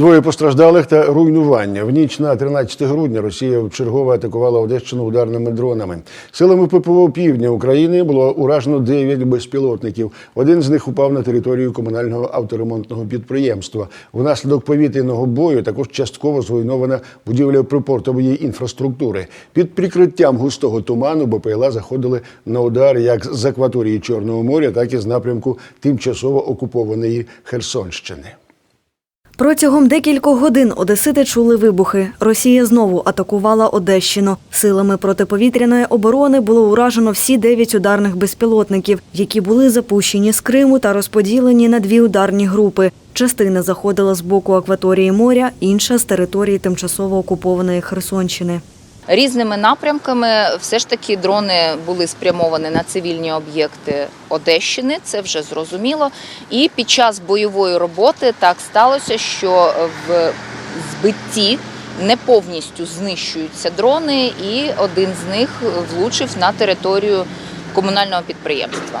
Двоє постраждалих та руйнування. В ніч на 13 грудня Росія вчергово атакувала Одещину ударними дронами. Силами ППО Півдня України було уражено 9 безпілотників. Один з них упав на територію комунального авторемонтного підприємства. Внаслідок повітряного бою також частково зруйнована будівля припортової інфраструктури. Під прикриттям густого туману БПЛА заходили на удар як з акваторії Чорного моря, так і з напрямку тимчасово окупованої Херсонщини. Протягом декількох годин одесити чули вибухи. Росія знову атакувала Одещину. Силами протиповітряної оборони було уражено всі дев'ять ударних безпілотників, які були запущені з Криму та розподілені на дві ударні групи. Частина заходила з боку акваторії моря, інша з території тимчасово окупованої Херсонщини. Різними напрямками все ж таки дрони були спрямовані на цивільні об'єкти Одещини, це вже зрозуміло. І під час бойової роботи так сталося, що в збитті не повністю знищуються дрони, і один з них влучив на територію комунального підприємства.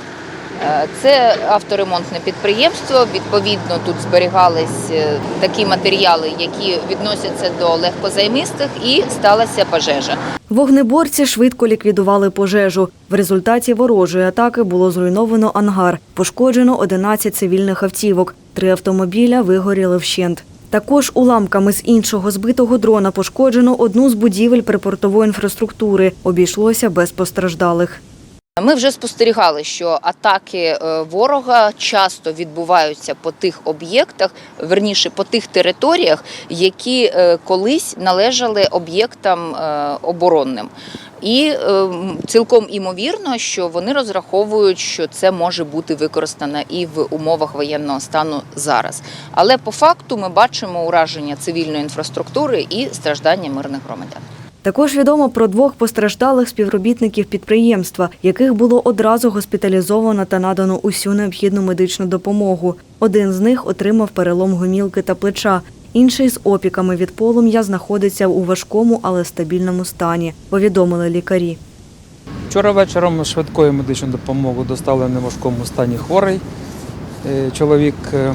Е, Це авторемонтне підприємство. Відповідно, тут зберігались е, такі матеріали, які відносяться до легкозаймистих, і сталася пожежа. Вогнеборці швидко ліквідували пожежу. В результаті ворожої атаки було зруйновано ангар, пошкоджено 11 цивільних автівок. Три автомобіля вигоріли вщент. Також уламками з іншого збитого дрона пошкоджено одну з будівель припортової інфраструктури. Обійшлося без постраждалих. Ми вже спостерігали, що атаки е, ворога часто відбуваються по тих об'єктах, верніше по тих територіях, які е, колись належали об'єктам е, оборонним. І цілком імовірно, що вони розраховують, що це може бути використано і в умовах воєнного стану зараз. Але по факту ми бачимо ураження цивільної інфраструктури і страждання мирних громадян. Також відомо про двох постраждалих співробітників підприємства, яких було одразу госпіталізовано та надано усю необхідну медичну допомогу. Один з них отримав перелом гомілки та плеча. Інший з опіками від полум'я знаходиться у важкому, але стабільному стані. Повідомили лікарі. Вчора вечором швидкою медичну допомогу достали в неважкому стані хворий. Е, Чоловік е,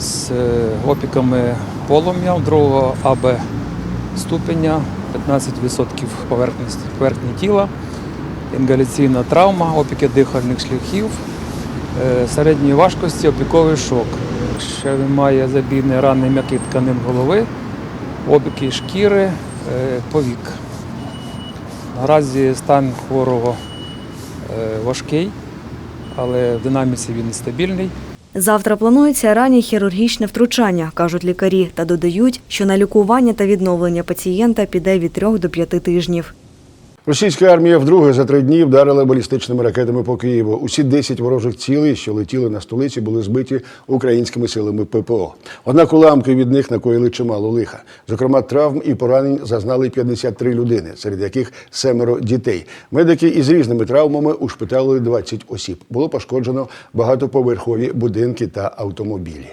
з е, опіками полум'я другого АБ ступеня, 15% поверхності поверхні тіла, інгаляційна травма, опіки дихальних шляхів, е, середньої важкості, опіковий шок. Ще він має забійні рани м'яких тканин голови, опіки шкіри, е, повік. Наразі стан хворого е, важкий, але в динаміці він стабільний. Завтра планується раннє хірургічне втручання, кажуть лікарі, та додають, що на лікування та відновлення пацієнта піде від трьох до п'яти тижнів. Російська армія вдруге за три дні вдарила балістичними ракетами по Києву. Усі 10 ворожих цілей, що летіли на столиці, були збиті українськими силами ППО. Однак уламки від них накоїли чимало лиха. Зокрема, травм і поранень зазнали 53 людини, серед яких семеро дітей. Медики із різними травмами ушпиталили 20 осіб. Було пошкоджено багатоповерхові будинки та автомобілі.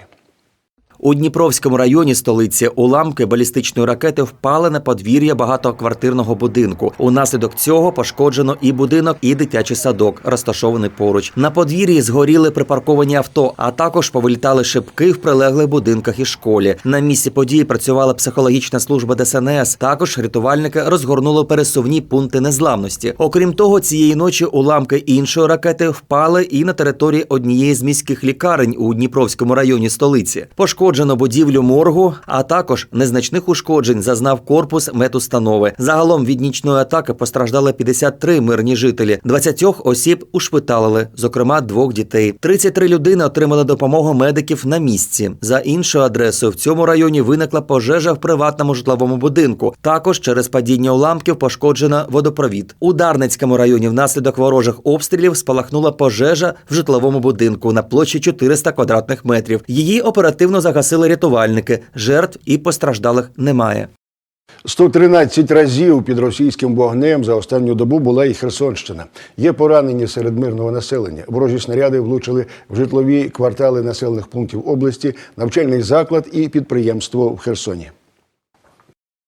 У Дніпровському районі столиці уламки балістичної ракети впали на подвір'я багатоквартирного будинку. Унаслідок цього пошкоджено і будинок, і дитячий садок, розташований поруч. На подвір'ї згоріли припарковані авто, а також повилітали шибки в прилеглих будинках і школі. На місці події працювала психологічна служба ДСНС. Також рятувальники розгорнули пересувні пункти незламності. Окрім того, цієї ночі уламки іншої ракети впали і на території однієї з міських лікарень у Дніпровському районі столиці. Пошкоджено будівлю моргу, а також незначних ушкоджень зазнав корпус медустанови. Загалом від нічної атаки постраждали 53 мирні жителі. 20 осіб ушпиталили, зокрема двох дітей. 33 людини отримали допомогу медиків на місці. За іншою адресою в цьому районі виникла пожежа в приватному житловому будинку. Також через падіння уламків пошкоджено водопровід. У Дарницькому районі внаслідок ворожих обстрілів спалахнула пожежа в житловому будинку на площі 400 квадратних метрів. Її оперативно загасили рятувальники. Жертв і постраждалих немає. 113 разів під російським вогнем за останню добу була і Херсонщина. Є поранені серед мирного населення. Ворожі снаряди влучили в житлові квартали населених пунктів області, навчальний заклад і підприємство в Херсоні.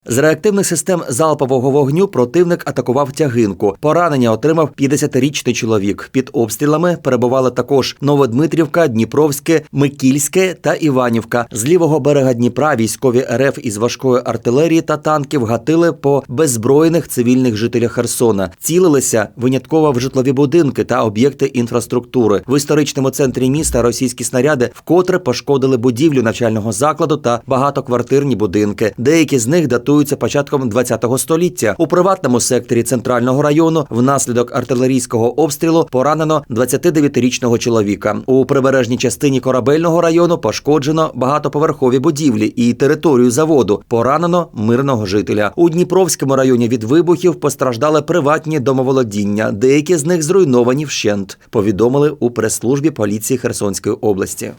З реактивних систем залпового вогню противник атакував тягинку. Поранення отримав 50-річний чоловік. Під обстрілами перебували також Новодмитрівка, Дніпровське, Микільське та Іванівка. З лівого берега Дніпра військові РФ із важкої артилерії та танків гатили по беззбройних цивільних жителях Херсона. Цілилися винятково в житлові будинки та об'єкти інфраструктури. В історичному центрі міста російські снаряди вкотре пошкодили будівлю навчального закладу та багатоквартирні будинки. Деякі з них датуються початком ХХ століття. У приватному секторі центрального району внаслідок артилерійського обстрілу поранено 29-річного чоловіка. У прибережній частині корабельного району пошкоджено багатоповерхові будівлі і територію заводу. Поранено мирного жителя. У Дніпровському районі від вибухів постраждали приватні домоволодіння. Деякі з них зруйновані вщент. Повідомили у прес-службі поліції Херсонської області.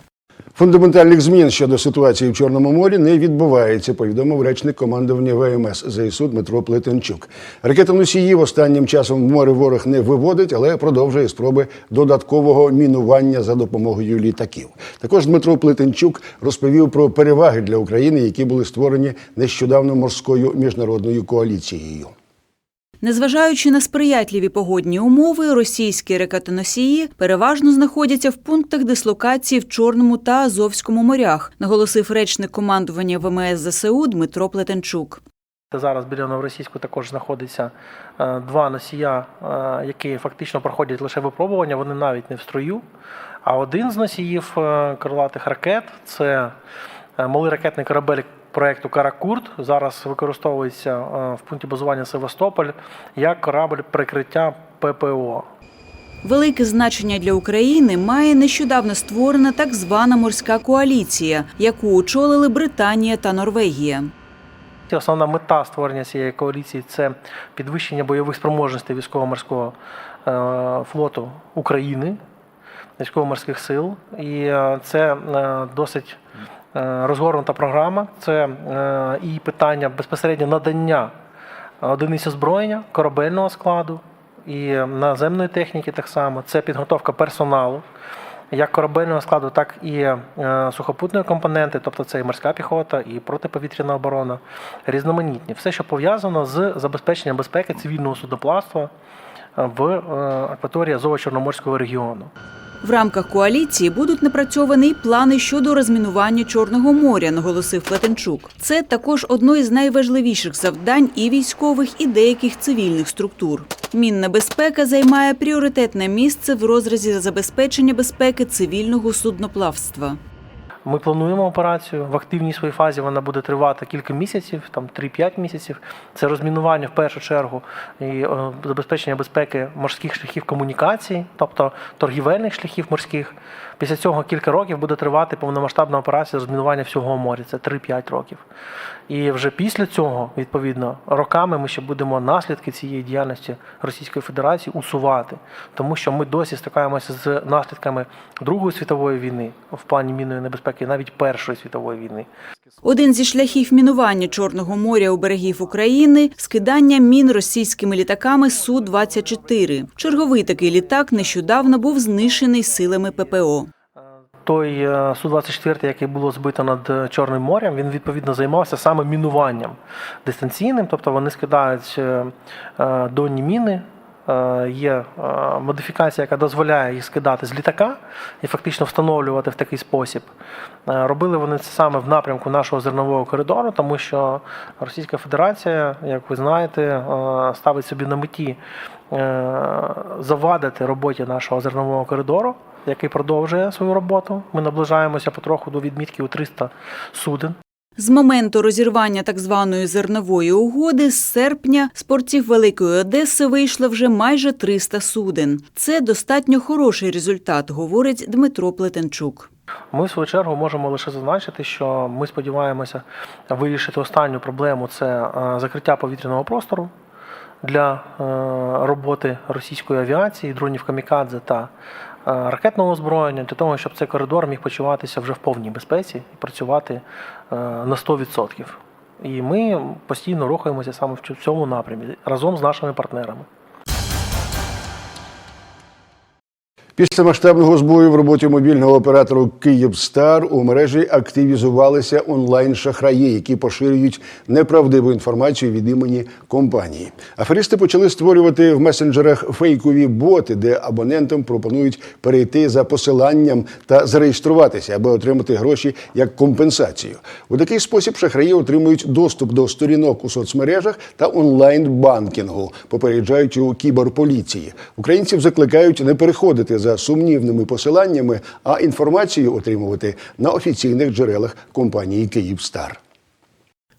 Фундаментальних змін щодо ситуації в Чорному морі не відбувається, повідомив речник командування ВМС ЗСУ Дмитро Плетенчук. Ракетоносіїв останнім часом в море ворог не виводить, але продовжує спроби додаткового мінування за допомогою літаків. Також Дмитро Плетенчук розповів про переваги для України, які були створені нещодавно морською міжнародною коаліцією. Незважаючи на сприятливі погодні умови, російські ракетоносії переважно знаходяться в пунктах дислокації в Чорному та Азовському морях, наголосив речник командування ВМС ЗСУ Дмитро Плетенчук. Зараз біля Новоросійську також знаходиться е, два носія, е, які фактично проходять лише випробування, вони навіть не в строю. А один з носіїв е, крилатих ракет це малий ракетний корабель проєкту Каракурт. Зараз використовується е, в пункті базування Севастополь як корабль прикриття ППО. Велике значення для України має нещодавно створена так звана морська коаліція, яку очолили Британія та Норвегія. Основна мета створення цієї коаліції це підвищення бойових спроможностей військово-морського е, флоту України, військово-морських сил. І е, це е, досить е, розгорнута програма. Це е, і питання безпосередньо надання одиниць озброєння, корабельного складу і наземної техніки так само. Це підготовка персоналу як корабельного складу, так і е, сухопутної компоненти, тобто це і морська піхота, і протиповітряна оборона, різноманітні. Все, що пов'язано з забезпеченням безпеки цивільного судноплавства е, в е, акваторії Азово-Чорноморського регіону. В рамках коаліції будуть напрацьовані й плани щодо розмінування Чорного моря, наголосив Плетенчук. Це також одно із найважливіших завдань і військових, і деяких цивільних структур. Мінна безпека займає пріоритетне місце в розрізі забезпечення безпеки цивільного судноплавства. Ми плануємо операцію в активній своїй фазі. Вона буде тривати кілька місяців, там 3-5 місяців. Це розмінування в першу чергу і е, забезпечення безпеки морських шляхів комунікації, тобто торгівельних шляхів морських. Після цього кілька років буде тривати повномасштабна операція розмінування всього моря. Це 3-5 років. І вже після цього, відповідно, роками ми ще будемо наслідки цієї діяльності Російської Федерації усувати, тому що ми досі стикаємося з наслідками Другої світової війни в плані мінної небезпеки, навіть Першої світової війни. Один зі шляхів мінування Чорного моря у берегів України скидання мін російськими літаками Су-24. Черговий такий літак нещодавно був знищений силами ППО. Той е, Су-24, який було збито над е, Чорним морем, він відповідно займався саме мінуванням дистанційним, тобто вони скидають е, е, донні міни. Е, Є е, модифікація, яка дозволяє їх скидати з літака і фактично встановлювати в такий спосіб. Е, Робили вони це саме в напрямку нашого зернового коридору, тому що Російська Федерація, як ви знаєте, ставить собі на меті завадити роботі нашого зернового коридору, який продовжує свою роботу. Ми наближаємося потроху до відмітки у 300 суден. З моменту розірвання так званої зернової угоди з серпня з портів Великої Одеси вийшло вже майже 300 суден. Це достатньо хороший результат, говорить Дмитро Плетенчук. Ми, в свою чергу, можемо лише зазначити, що ми сподіваємося вирішити останню проблему це е, закриття повітряного простору для е, роботи російської авіації, дронів камікадзе та ракетного озброєння, для того, щоб цей коридор міг почуватися вже в повній безпеці і працювати е, на 100%. І ми постійно рухаємося саме в цьому напрямі разом з нашими партнерами. Після масштабного збою в роботі мобільного оператору Київстар у мережі активізувалися онлайн-шахраї, які поширюють неправдиву інформацію від імені компанії. Аферисти почали створювати в месенджерах фейкові боти, де абонентам пропонують перейти за посиланням та зареєструватися, аби отримати гроші як компенсацію. У такий спосіб шахраї отримують доступ до сторінок у соцмережах та онлайн-банкінгу, попереджають у кіберполіції. Українців закликають не переходити за сумнівними посиланнями, а інформацію отримувати на офіційних джерелах компанії Київстар.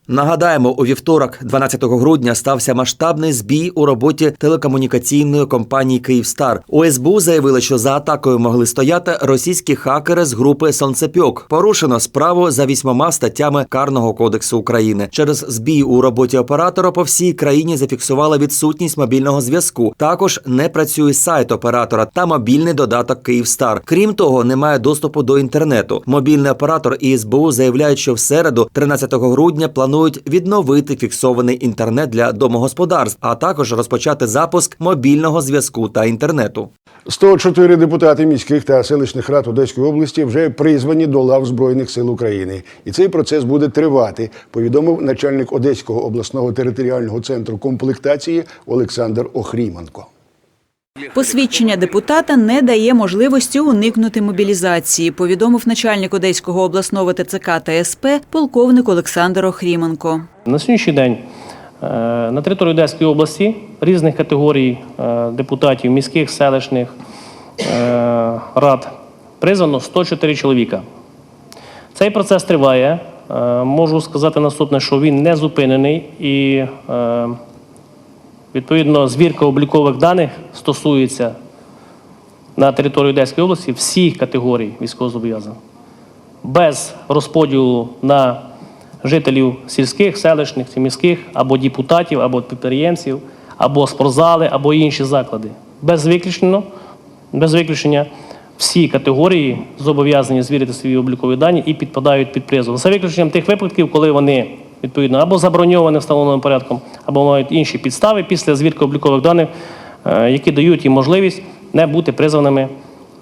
Нагадаємо, у вівторок, 12 грудня, стався масштабний збій у роботі телекомунікаційної компанії Київстар. У СБУ заявили, що за атакою могли стояти російські хакери з групи Сонцепьок. Порушено справу за вісьмома статтями Карного кодексу України. Через збій у роботі оператора по всій країні зафіксували відсутність мобільного зв'язку. Також не працює сайт оператора та мобільний додаток Київстар. Крім того, немає доступу до інтернету. Мобільний оператор і СБУ заявляють, що в середу, 13 грудня, планують відновити фіксований інтернет для домогосподарств, а також розпочати запуск мобільного зв'язку та інтернету. 104 депутати міських та селищних рад Одеської області вже призвані до лав Збройних сил України. І цей процес буде тривати, повідомив начальник Одеського обласного територіального центру комплектації Олександр Охріманко. Посвідчення депутата не дає можливості уникнути мобілізації, повідомив начальник Одеського обласного ТЦК та СП полковник Олександр Охріменко. На сьогоднішній день е, на території Одеської області різних категорій е, депутатів міських, селищних е, рад призвано 104 чоловіка. Цей процес триває. Можу сказати наступне, що він не зупинений і відповідно звірка облікових даних стосується на території Одеської області всіх категорій військовозобов'язаних без розподілу на жителів сільських, селищних чи міських, або депутатів, або підприємців, або спортзали, або інші заклади. Без виключення, без виключення всі категорії зобов'язані звірити свої облікові дані і підпадають під призов. За виключенням тих випадків, коли вони відповідно або заброньовані встановленим порядком, або мають інші підстави після звірки облікових даних, е, які дають їм можливість не бути призваними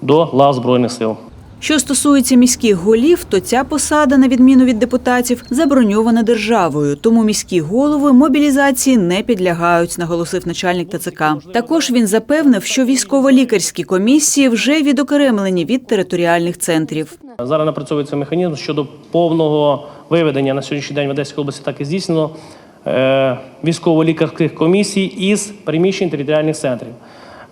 до лав Збройних сил. Що стосується міських голів, то ця посада, на відміну від депутатів, заброньована державою. Тому міські голови мобілізації не підлягають, наголосив начальник ТЦК. Також він запевнив, що військово-лікарські комісії вже відокремлені від територіальних центрів. Зараз напрацьовується механізм щодо повного виведення на сьогоднішній день в Одеській області так і здійснено е, військово-лікарських комісій із приміщень територіальних центрів.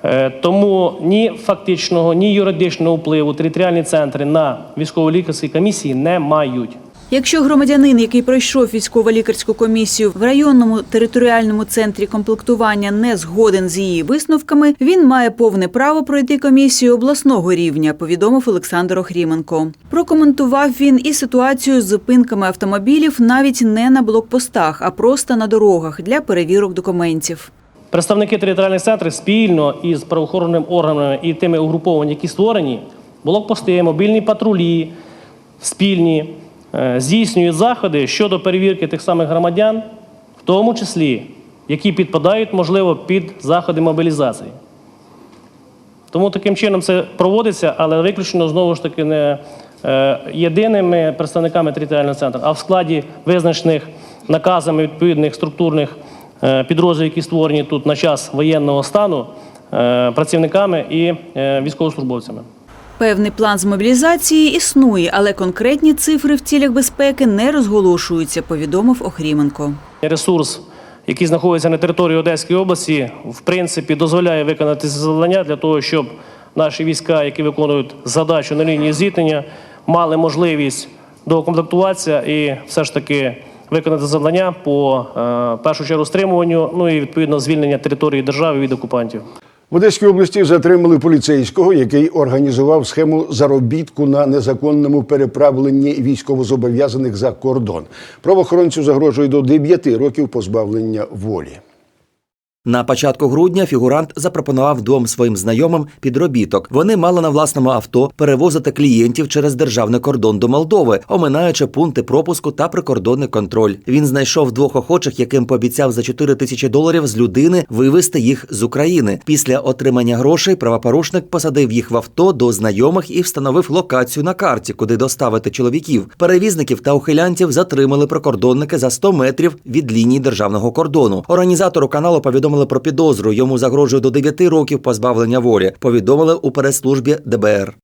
Е, Тому ні фактичного, ні юридичного впливу територіальні центри на військово-лікарські комісії не мають. Якщо громадянин, який пройшов військово-лікарську комісію в районному територіальному центрі комплектування, не згоден з її висновками, він має повне право пройти комісію обласного рівня, повідомив Олександр Охріменко. Прокоментував він і ситуацію з зупинками автомобілів навіть не на блокпостах, а просто на дорогах для перевірок документів. Представники територіальних центрів спільно із правоохоронними органами і тими угрупованнями, які створені, блокпости, мобільні патрулі, спільні, здійснюють заходи щодо перевірки тих самих громадян, в тому числі, які підпадають, можливо, під заходи мобілізації. Тому таким чином це проводиться, але виключно знову ж таки не е, єдиними представниками територіального центру, а в складі визначених наказами відповідних структурних е, підрозділів, які створені тут на час воєнного стану, е, працівниками і е, військовослужбовцями. Певний план з мобілізації існує, але конкретні цифри в цілях безпеки не розголошуються, повідомив Охріменко. Ресурс, який знаходиться на території Одеської області, в принципі, дозволяє виконати завдання для того, щоб наші війська, які виконують задачу на лінії зіткнення, мали можливість доукомплектуватися і все ж таки виконати завдання по е, першу чергу стримуванню, ну і відповідно звільнення території держави від окупантів. В Одеській області затримали поліцейського, який організував схему заробітку на незаконному переправленні військовозобов'язаних за кордон. Правоохоронцю загрожує до 9 років позбавлення волі. На початку грудня фігурант запропонував двом своїм знайомим підробіток. Вони мали на власному авто перевозити клієнтів через державний кордон до Молдови, оминаючи пункти пропуску та прикордонний контроль. Він знайшов двох охочих, яким пообіцяв за 4 тисячі доларів з людини вивезти їх з України. Після отримання грошей правопорушник посадив їх в авто до знайомих і встановив локацію на карті, куди доставити чоловіків. Перевізників та ухилянтів затримали прикордонники за 100 метрів від лінії державного кордону. Організатору каналу повідомили про підозру. Йому загрожує до 9 років позбавлення волі. Повідомили у прес-службі ДБР.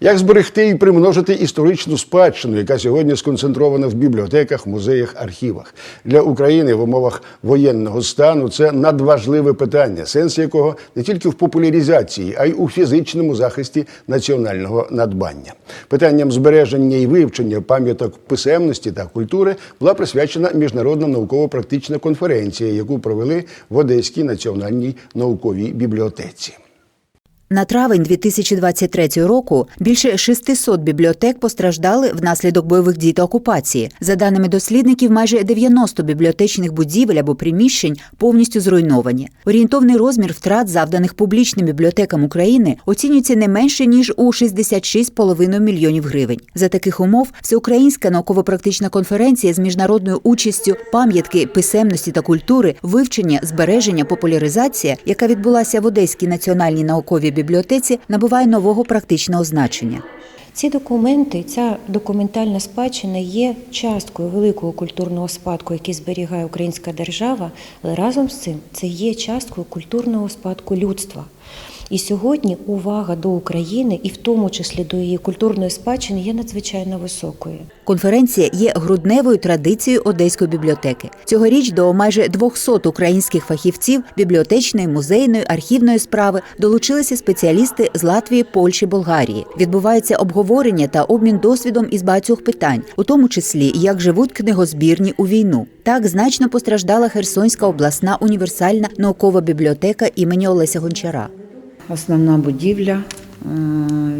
Як зберегти і примножити історичну спадщину, яка сьогодні сконцентрована в бібліотеках, музеях, архівах для України в умовах воєнного стану? Це надважливе питання, сенс якого не тільки в популяризації, а й у фізичному захисті національного надбання. Питанням збереження і вивчення пам'яток писемності та культури була присвячена міжнародна науково-практична конференція, яку провели в Одеській національній науковій бібліотеці. На травень 2023 року більше 600 бібліотек постраждали внаслідок бойових дій та окупації. За даними дослідників, майже 90 бібліотечних будівель або приміщень повністю зруйновані. Орієнтовний розмір втрат, завданих публічним бібліотекам України, оцінюється не менше ніж у 66,5 мільйонів гривень. За таких умов всеукраїнська науково-практична конференція з міжнародною участю пам'ятки писемності та культури, вивчення, збереження, популяризація, яка відбулася в Одеській національній науковій бібліотеці, набуває нового практичного значення. Ці документи, ця документальна спадщина є часткою великого культурного спадку, який зберігає українська держава, але разом з цим це є часткою культурного спадку людства. І сьогодні увага до України, і в тому числі до її культурної спадщини, є надзвичайно високою. Конференція є грудневою традицією Одеської бібліотеки. Цьогоріч до майже 200 українських фахівців бібліотечної, музейної, архівної справи долучилися спеціалісти з Латвії, Польщі, Болгарії. Відбувається обговорення та обмін досвідом із багатьох питань, у тому числі як живуть книгозбірні у війну. Так значно постраждала Херсонська обласна універсальна наукова бібліотека імені Олеся Гончара. Основна будівля, е,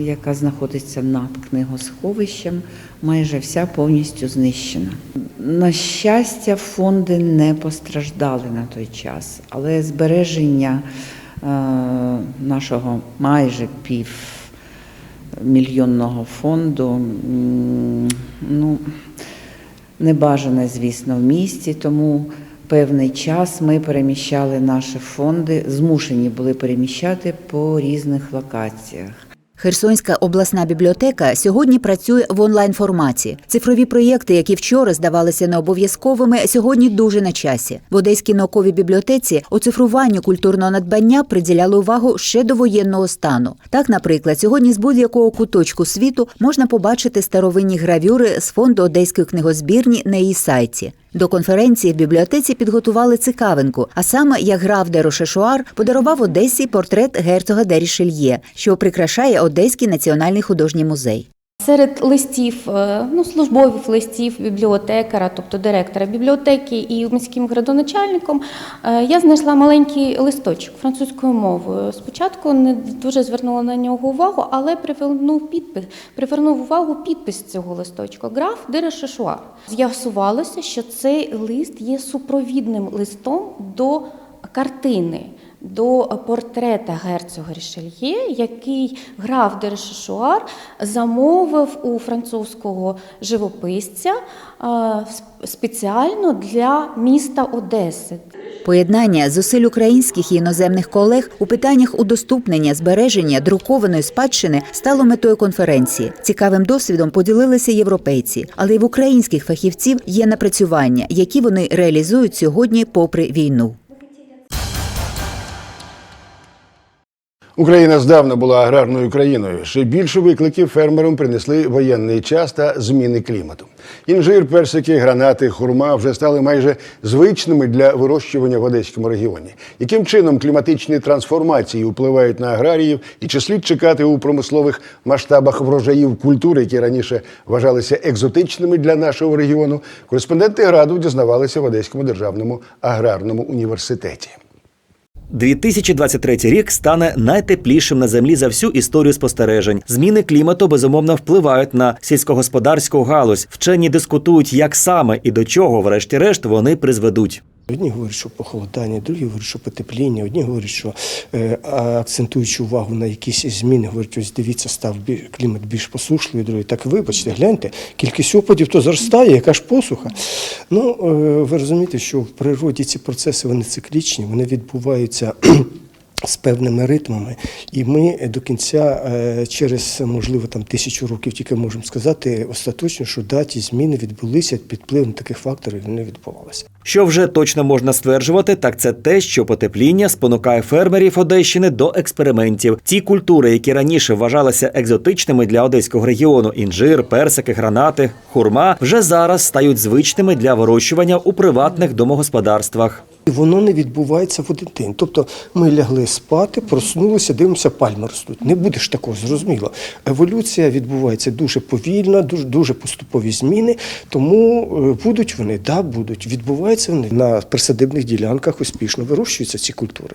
яка знаходиться над книгосховищем, майже вся повністю знищена. На щастя, фонди не постраждали на той час, але збереження е, нашого майже півмільйонного фонду ну, не бажане, звісно, в місті, тому певний час ми переміщали наші фонди, змушені були переміщати по різних локаціях. Херсонська обласна бібліотека сьогодні працює в онлайн форматі. Цифрові проєкти, які вчора здавалися необов'язковими, сьогодні дуже на часі. В Одеській науковій бібліотеці оцифруванню культурного надбання приділяли увагу ще до воєнного стану. Так, наприклад, сьогодні з будь-якого куточку світу можна побачити старовинні гравюри з фонду Одеської книгозбірні на її сайті. До конференції в бібліотеці підготували цікавинку, а саме як граф де Рошешуар подарував Одесі портрет герцога де Рішельє, що прикрашає Одеський національний художній музей. Серед листів, е, ну, службових листів бібліотекара, тобто директора бібліотеки і міським градоначальником, е, я знайшла маленький листочок французькою мовою. Спочатку не дуже звернула на нього увагу, але привернув підпис, привернув увагу підпис цього листочка. Граф де Шешуар. З'ясувалося, що цей лист є супровідним листом до картини до портрета герцога Рішельє, який граф де Ришешуар замовив у французького живописця спеціально для міста Одеси. Поєднання зусиль українських і іноземних колег у питаннях удоступнення, збереження друкованої спадщини стало метою конференції. Цікавим досвідом поділилися європейці, але й в українських фахівців є напрацювання, які вони реалізують сьогодні, попри війну. Україна здавна була аграрною країною. Ще більше викликів фермерам принесли воєнний час та зміни клімату. Інжир, персики, гранати, хурма вже стали майже звичними для вирощування в одеському регіоні. Яким чином кліматичні трансформації впливають на аграріїв, і чи слід чекати у промислових масштабах врожаїв культур, які раніше вважалися екзотичними для нашого регіону? Кореспонденти граду дізнавалися в Одеському державному аграрному університеті. 2023 рік стане найтеплішим на землі за всю історію спостережень. Зміни клімату безумовно впливають на сільськогосподарську галузь. Вчені дискутують, як саме і до чого, врешті-решт, вони призведуть. Одні говорять, що похолодання, другі говорять, що потепління, одні говорять, що е, акцентуючи увагу на якісь зміни, говорять, ось дивіться, став клімат більш посушливий, другі. Так вибачте, гляньте, кількість опадів то зростає, яка ж посуха. Ну, е, ви розумієте, що в природі ці процеси вони циклічні, вони відбуваються. З певними ритмами, і ми до кінця е, через можливо там тисячу років тільки можемо сказати остаточно, що да, ті зміни відбулися під впливом таких факторів, вони відбувалися. Що вже точно можна стверджувати, так це те, що потепління спонукає фермерів Одещини до експериментів. Ті культури, які раніше вважалися екзотичними для одеського регіону інжир, персики, гранати, хурма, вже зараз стають звичними для вирощування у приватних домогосподарствах. І воно не відбувається в один день. Тобто ми лягли спати, проснулися, дивимося, пальми ростуть. Не буде ж такого, зрозуміло. Еволюція відбувається дуже повільно, дуже, дуже поступові зміни. Тому е, будуть вони, да, будуть. Відбуваються вони на присадибних ділянках успішно вирощуються ці культури.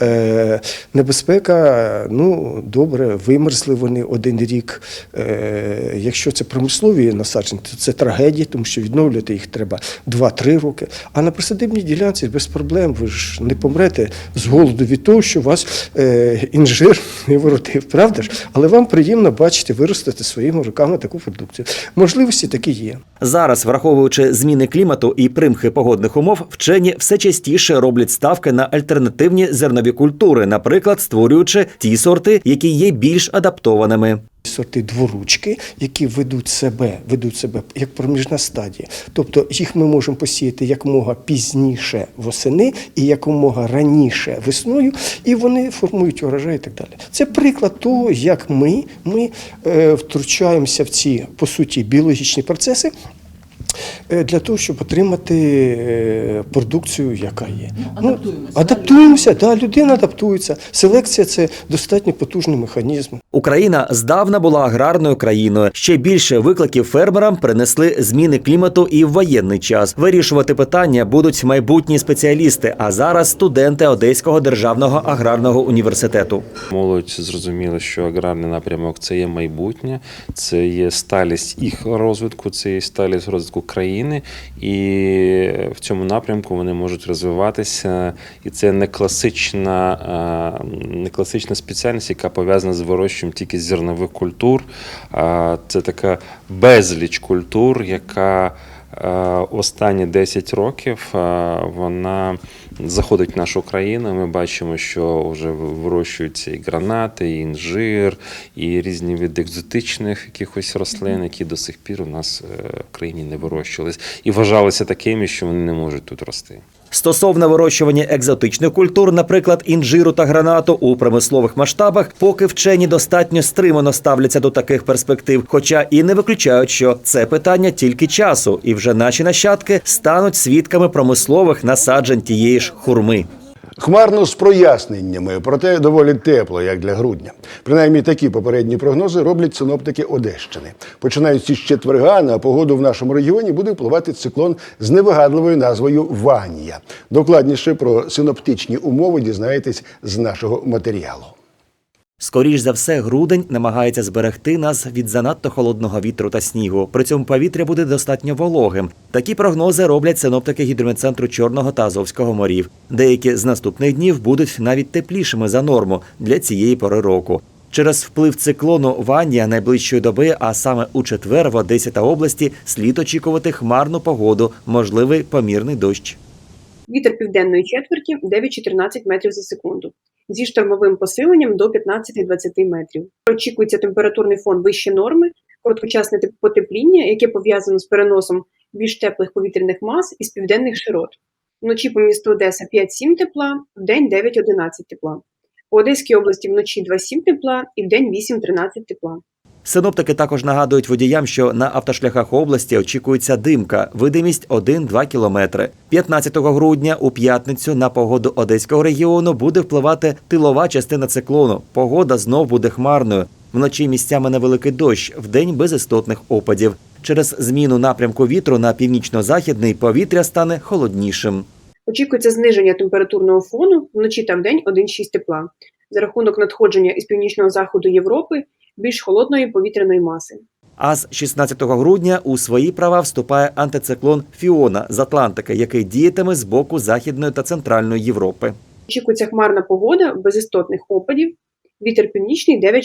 Е, небезпека, ну добре, вимерзли вони один рік. Е, якщо це промислові насадження, то це трагедія, тому що відновлювати їх треба 2-3 роки. А на присадибній ділянці без проблем ви ж не помрете з голоду від того, що вас е, інжир не воротив, правда ж? Але вам приємно бачити виростити своїми руками таку продукцію. Можливості такі є. Зараз, враховуючи зміни клімату і примхи погодних умов, вчені все частіше роблять ставки на альтернативні зернові культури, наприклад, створюючи ті сорти, які є більш адаптованими. Сорти дворучки, які ведуть себе, ведуть себе як проміжна стадія. Тобто їх ми можемо посіяти якомога пізніше восени і якомога раніше весною, і вони формують урожай і так далі. Це приклад того, як ми, ми е, втручаємося в ці по суті біологічні процеси. Е, Для того, щоб отримати е, продукцію, яка є. Ну, адаптуємося, да, людина адаптується. Селекція це достатньо потужний механізм. Україна здавна була аграрною країною. Ще більше викликів фермерам принесли зміни клімату і в воєнний час. Вирішувати питання будуть майбутні спеціалісти, а зараз студенти Одеського державного аграрного університету. Молодь зрозуміла, що аграрний напрямок це є майбутнє, це є сталість їх розвитку, це є сталість розвитку країни, і в цьому напрямку вони можуть розвиватися. І це не класична, не класична спеціальність, яка пов'язана з вирощуванням тільки зернових культур. Це така безліч культур, яка е, останні 10 років е, вона заходить в нашу країну. Ми бачимо, що вже вирощуються і гранати, і інжир, і різні види екзотичних якихось рослин, які до сих пір у нас е, в країні не вирощувались і вважалися такими, що вони не можуть тут рости. Стосовно вирощування екзотичних культур, наприклад, інжиру та гранату у промислових масштабах, поки вчені достатньо стримано ставляться до таких перспектив, хоча і не виключають, що це питання тільки часу, і вже наші нащадки стануть свідками промислових насаджень тієї ж хурми. Хмарно з проясненнями, проте доволі тепло, як для грудня. Принаймні такі попередні прогнози роблять синоптики Одещини. Починаючи з четверга на погоду в нашому регіоні буде впливати циклон з невигадливою назвою Ванія. Докладніше про синоптичні умови дізнаєтесь з нашого матеріалу. Скоріш за все, грудень намагається зберегти нас від занадто холодного вітру та снігу. При цьому повітря буде достатньо вологим. Такі прогнози роблять синоптики гідрометцентру Чорного та Азовського морів. Деякі з наступних днів будуть навіть теплішими за норму для цієї пори року. Через вплив циклону Ванія найближчої доби, а саме у четвер в Одесі та області, слід очікувати хмарну погоду, можливий помірний дощ. Вітер південної четверті 9-14 метрів за секунду. Зі штормовим посиленням до 15-20 метрів. Очікується температурний фон вище норми, короткочасне потепління, яке пов'язано з переносом більш теплих повітряних мас із південних широт. Вночі по місту Одеса 5-7 тепла, в день 9-11 тепла. По Одеській області вночі 2-7 тепла і в день 8-13 тепла. Синоптики також нагадують водіям, що на автошляхах області очікується димка, видимість 1-2 кілометри. 15 грудня у п'ятницю на погоду одеського регіону буде впливати тилова частина циклону. Погода знов буде хмарною. Вночі місцями невеликий дощ, вдень без істотних опадів. Через зміну напрямку вітру на північно-західний повітря стане холоднішим. Очікується зниження температурного фону вночі та вдень 1,6 тепла за рахунок надходження із північного заходу Європи більш холодної повітряної маси. А з 16 грудня у свої права вступає антициклон Фіона з Атлантики, який діятиме з боку Західної та Центральної Європи. Очікується хмарна погода без істотних опадів. Вітер північний 9-14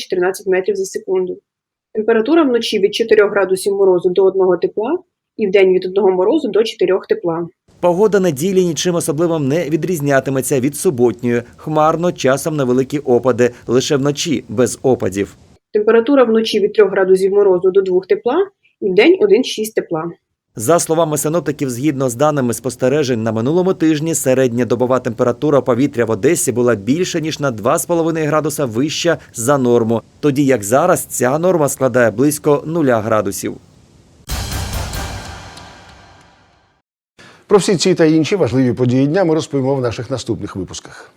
метрів за секунду. Температура вночі від 4 градусів морозу до 1 тепла і вдень від 1 морозу до 4 тепла. Погода неділі нічим особливим не відрізнятиметься від суботньої. Хмарно, часом невеликі опади, лише вночі без опадів. Температура вночі від 3 градусів морозу до 2 тепла і вдень 1,6 тепла. За словами синоптиків, згідно з даними спостережень на минулому тижні, середня добова температура повітря в Одесі була більше ніж на 2,5 градуса вища за норму, тоді як зараз ця норма складає близько 0 градусів. Про всі ці та інші важливі події дня ми розповімо в наших наступних випусках.